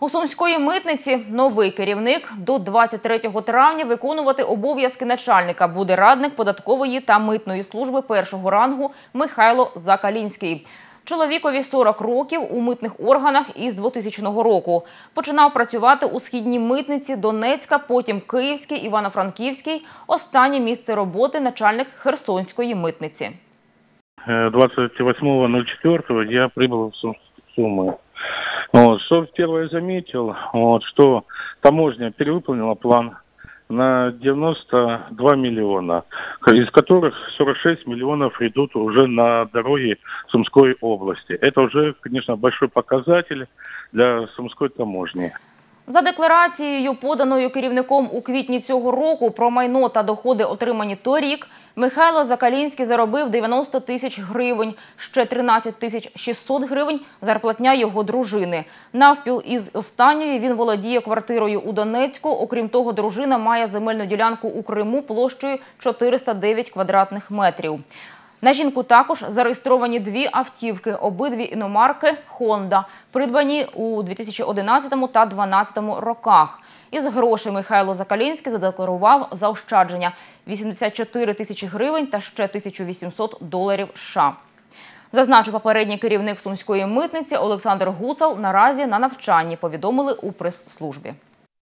У Сумської митниці новий керівник до 23 травня виконувати обов'язки начальника буде радник податкової та митної служби першого рангу Михайло Закалінський. Чоловікові 40 років у митних органах із 2000 року. Починав працювати у східній митниці Донецька, потім Київській, Івано-Франківській. Останнє місце роботи начальник Херсонської митниці. Э, 28.04 я прибыл в Сум- Сумы. Вот, Что первое заметил, вот, что таможня перевыполнила план на 92 миллиона, из которых 46 миллионов идут уже на дороги Сумской области. Это уже, конечно, большой показатель для Сумской таможни. За декларацією, поданою керівником у квітні цього року про майно та доходи, отримані торік, Михайло Закалінський заробив 90 тисяч гривень, ще 13 тисяч 600 гривень – зарплатня його дружини. Навпіл із останньої він володіє квартирою у Донецьку. Окрім того, дружина має земельну ділянку у Криму площею 409 квадратних метрів. На жінку також зареєстровані дві автівки, обидві іномарки «Хонда», придбані у 2011 та 2012 роках. Із грошей Михайло Закалінський задекларував заощадження – 84 тисячі гривень та ще 1800 доларів США. Зазначу, попередній керівник сумської митниці Олександр Гуцал наразі на навчанні, повідомили у прес-службі.